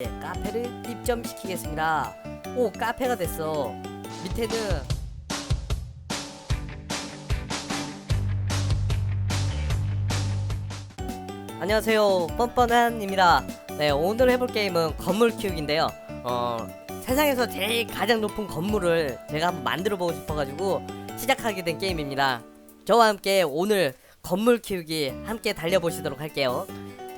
예, 카페를 입점시키겠습니다. 오, 카페가 됐어. 밑에는 안녕하세요, 뻔뻔한입니다. 네, 오늘 해볼 게임은 건물 키우기인데요. 어, 세상에서 제일 가장 높은 건물을 제가 한번 만들어 보고 싶어가지고 시작하게 된 게임입니다. 저와 함께 오늘 건물 키우기 함께 달려보시도록 할게요.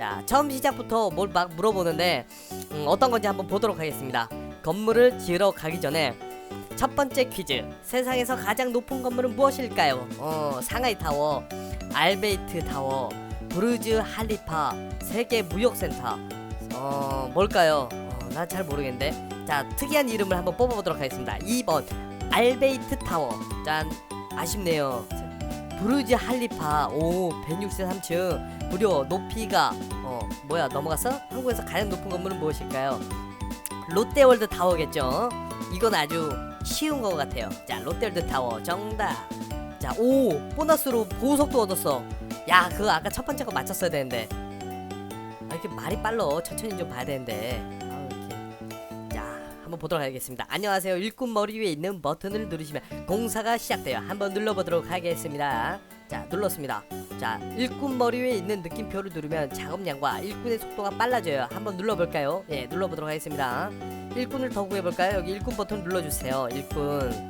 자, 처음 시작부터 뭘 막 물어보는데 음, 어떤 건지 한번 보도록 하겠습니다. 건물을 지으러 가기 전에 첫 번째 퀴즈. 세상에서 가장 높은 건물은 무엇일까요? 어, 상하이 타워, 알베이트 타워, 브루즈 할리파, 세계 무역센터. 어, 뭘까요? 어, 난잘 모르겠는데. 자, 특이한 이름을 한번 뽑아보도록 하겠습니다. 2번 알베이트 타워. 짠. 아쉽네요. 브루즈 할리파. 오, 163층. 무려 높이가 어, 뭐야? 넘어갔어? 한국에서 가장 높은 건물은 무엇일까요? 롯데월드 타워겠죠. 이건 아주 쉬운 것 같아요. 자, 롯데월드 타워 정답. 자, 오 보너스로 보석도 얻었어. 야, 그거 아까 첫 번째 거 맞췄어야 되는데. 아, 이렇게 말이 빨라. 천천히 좀 봐야 되는데. 한번 보도록 하겠습니다. 안녕하세요. 일꾼 머리 위에 있는 버튼을 누르시면 공사가 시작돼요. 한번 눌러보도록 하겠습니다. 자, 눌렀습니다. 자, 일꾼 머리 위에 있는 느낌표를 누르면 작업량과 일꾼의 속도가 빨라져요. 한번 눌러볼까요? 예, 눌러보도록 하겠습니다. 일꾼을 더 구해볼까요? 여기 일꾼 버튼 눌러주세요. 일꾼.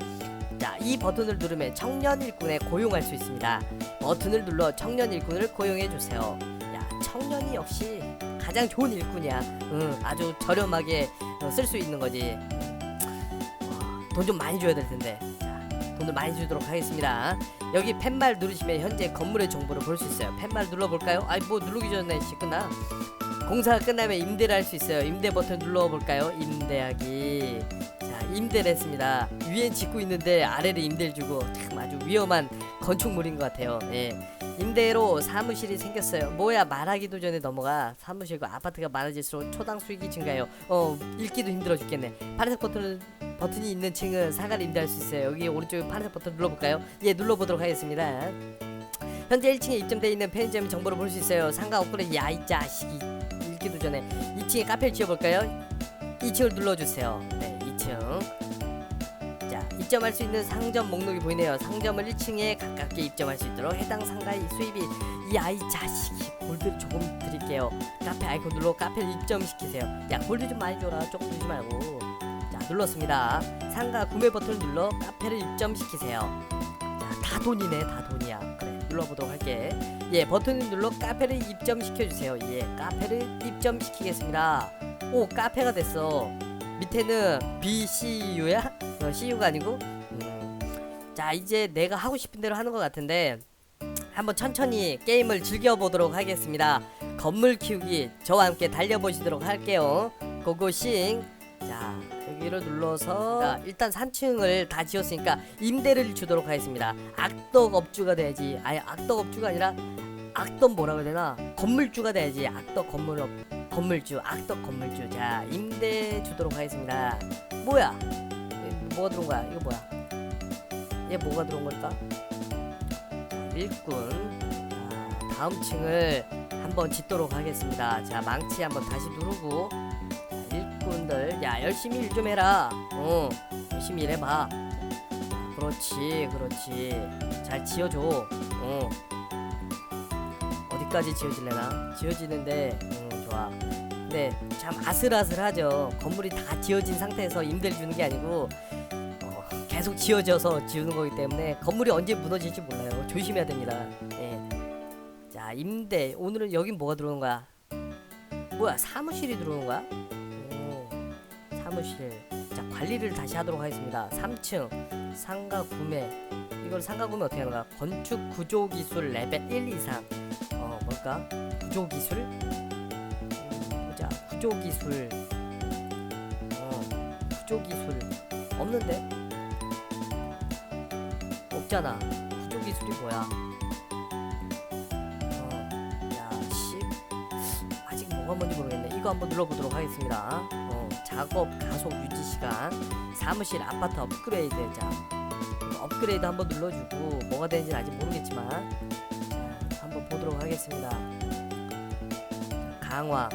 자, 이 버튼을 누르면 청년 일꾼에 고용할 수 있습니다. 버튼을 눌러 청년 일꾼을 고용해 주세요. 야, 청년이 역시 가장 좋은 일꾼이야. 응, 아주 저렴하게 어, 쓸수 있는 거지. 돈 좀 많이 줘야 될 텐데. 자, 돈을 많이 주도록 하겠습니다. 여기 펜말 누르시면 현재 건물의 정보를 볼 수 있어요. 펜말 눌러볼까요? 아이 뭐 누르기 전에 씨 끝나. 공사가 끝나면 임대를 할 수 있어요. 임대 버튼 눌러볼까요? 임대하기. 자, 임대를 했습니다. 위엔 짓고 있는데 아래를 임대를 주고 참 아주 위험한 건축물인 것 같아요. 예. 임대로 사무실이 생겼어요. 뭐야 말하기도 전에 넘어가 사무실과 아파트가 많아질수록 초당 수익이 증가해요. 어 읽기도 힘들어 죽겠네. 파란색 버튼을 버튼이 있는 층은 상가를 임대할 수 있어요. 여기 오른쪽에 파란색 버튼 눌러볼까요? 예 눌러보도록 하겠습니다. 현재 1층에 입점되어 있는 편의점 정보를 볼 수 있어요. 상가 업그레이드 야이 자식이 읽기도 전에 2층에 카페를 지어볼까요? 2층을 눌러주세요. 네 2층. 자 입점할 수 있는 상점 목록이 보이네요. 상점을 1층에 가깝게 입점할 수 있도록 해당 상가의 수입이 이 아이 자식이 골드 조금 드릴게요. 카페 아이콘 눌러 카페를 입점시키세요. 야 골드 좀 많이 줘라. 조금 주지 말고. 자 눌렀습니다. 상가 구매 버튼을 눌러 카페를 입점시키세요. 자, 다 돈이네, 다 돈이야. 그래, 눌러보도록 할게. 예, 버튼을 눌러 카페를 입점시켜 주세요. 예, 카페를 입점시키겠습니다. 오, 카페가 됐어. 밑에는 BCU야? 어, CU가 아니고. 음. 자, 이제 내가 하고 싶은 대로 하는 것 같은데 한번 천천히 게임을 즐겨보도록 하겠습니다. 건물 키우기 저와 함께 달려보시도록 할게요. 고고싱. 자, 여기를 눌러서 자, 일단 3층을 다 지었으니까 임대를 주도록 하겠습니다. 악덕 업주가 돼야지. 아니 악덕 업주가 아니라 악덕 뭐라고 해야 되나? 건물주가 돼야지. 악덕 건물 업 건물주, 악덕 건물주. 자, 임대 주도록 하겠습니다. 뭐야? 얘 뭐가 들어온 거야? 이거 뭐야? 얘 뭐가 들어온 걸까? 일꾼. 자, 다음 층을 한번 짓도록 하겠습니다. 자, 망치 한번 다시 누르고 자, 일꾼들, 야 열심히 일 좀 해라. 어, 열심히 일해봐. 그렇지, 그렇지. 잘 지어줘. 어. 어디까지 지어질래나? 지어지는데, 음, 좋아. 근데 참 아슬아슬하죠. 건물이 다 지어진 상태에서 임대를 주는 게 아니고 어, 계속 지어져서 지우는 거기 때문에 건물이 언제 무너질지 몰라요. 조심해야 됩니다. 예. 자, 임대. 오늘은 여긴 뭐가 들어오는 거야? 뭐야? 사무실이 들어오는 거야? 오, 사무실. 자, 관리를 다시 하도록 하겠습니다. 3층 상가 구매. 이걸 상가 구매 어떻게 하는 거야? 건축 구조 기술 레벨 1 이상. 어, 뭘까? 구조 기술? 음, 보자. 구조 기술. 어, 구조 기술. 없는데? 없잖아. 구조 기술이 뭐야? 어, 야, 10. 아직 뭐가 뭔지 모르겠네. 이거 한번 눌러보도록 하겠습니다. 어, 작업 가속 유지 시간, 사무실 아파트 업그레이드. 자, 업그레이드 한번 눌러주고 뭐가 되는지는 아직 모르겠지만, 자, 한번 보도록 하겠습니다. 자, 강화,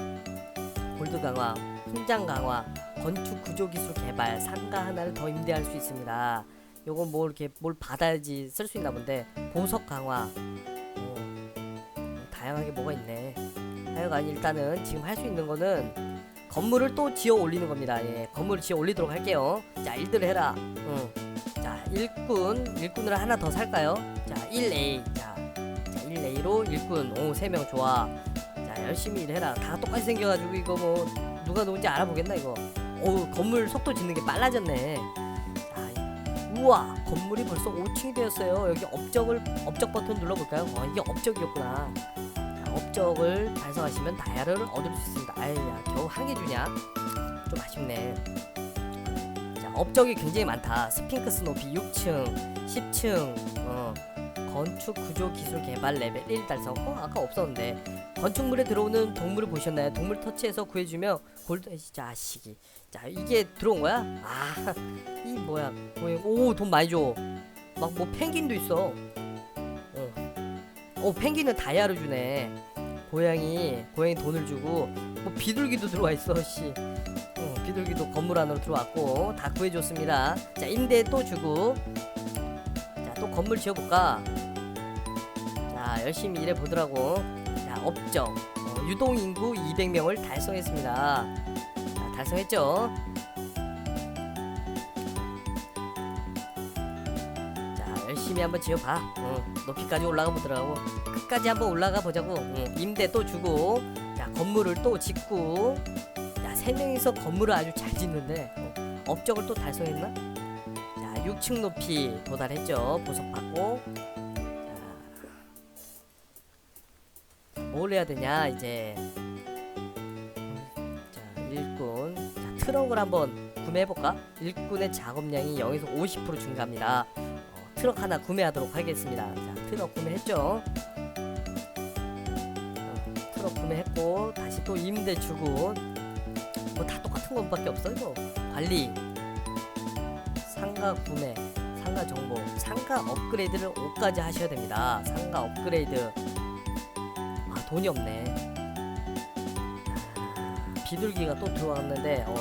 골드 강화. 현장 강화, 건축 구조 기술 개발, 상가 하나를 더 임대할 수 있습니다. 요건 뭐 이렇게 뭘 받아야지 쓸 수 있나 본데 보석 강화. 어, 다양하게 뭐가 있네. 하여간 일단은 지금 할 수 있는 거는 건물을 또 지어 올리는 겁니다. 예, 건물을 지어 올리도록 할게요. 자, 일들 해라. 응. 자, 일꾼, 일꾼을 하나 더 살까요? 자, 1A. 자, 자 1A로 일꾼. 오, 3명 좋아. 자, 열심히 일해라. 다 똑같이 생겨가지고 이거 뭐 누가 누군지 알아보겠나 이거. 오, 건물 속도 짓는 게 빨라졌네. 우와, 건물이 벌써 5층이 되었어요. 여기 업적을 업적 버튼 눌러볼까요? 어, 이게 업적이었구나. 자, 업적을 달성하시면 다이아를 얻을 수 있습니다. 아이야, 겨우 한 개 주냐? 좀 아쉽네. 자, 업적이 굉장히 많다. 스핑크스 높이 6층, 10층, 어, 건축 구조 기술 개발 레벨 1 달성. 어, 아까 없었는데. 건축물에 들어오는 동물을 보셨나요? 동물 터치해서 구해주며 골드 이 자식이. 자, 이게 들어온 거야? 아, 이 뭐야? 오, 돈 많이 줘. 막 뭐 펭귄도 있어. 어. 오, 펭귄은 다이아를 주네. 고양이, 고양이 돈을 주고 뭐 비둘기도 들어와 있어, 씨. 어, 비둘기도 건물 안으로 들어왔고 다 구해줬습니다. 자 임대 또 주고 자 또 건물 지어볼까? 자 열심히 일해 보더라고. 자 업적 어, 유동 인구 200명을 달성했습니다. 자 달성했죠. 자 열심히 한번 지어봐. 어, 높이까지 올라가 보더라고. 끝까지 한번 올라가 보자고. 어, 임대 또 주고 자 건물을 또 짓고 야, 세 명이서 건물을 아주 잘 짓는데 어, 업적을 또 달성했나? 자, 6층 높이 도달했죠. 보석 받고. 자, 뭘 해야 되냐 이제. 트럭을 한번 구매해 볼까? 일꾼의 작업량이 0에서 50% 증가합니다. 어, 트럭 하나 구매하도록 하겠습니다. 자, 트럭 구매했죠. 어, 트럭 구매했고 다시 또 임대 주고 뭐 다 똑같은 것밖에 없어 이거 관리 상가 구매 상가 정보 상가 업그레이드를 5까지 하셔야 됩니다 상가 업그레이드 아 돈이 없네 아, 비둘기가 또 들어왔는데 어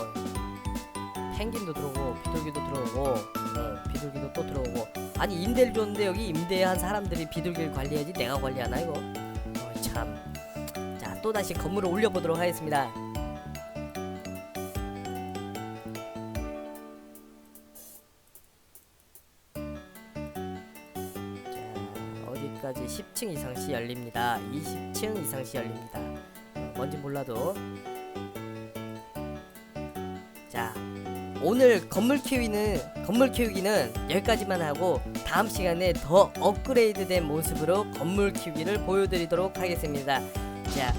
펭귄도 들어오고 비둘기도 들어오고 어, 비둘기도 또 들어오고. 아니 임대를 줬는데 여기 임대한 사람들이 비둘기를 관리해야지 내가 관리하나 이거? 어, 참자 또다시 건물을 올려보도록 하겠습니다. 자, 어디까지? 10층 이상 시 열립니다. 20층 이상 시 열립니다. 어, 뭔지 몰라도 오늘 건물 키우기는 건물 키우기는 여기까지만 하고 다음 시간에 더 업그레이드된 모습으로 건물 키우기를 보여드리도록 하겠습니다. 자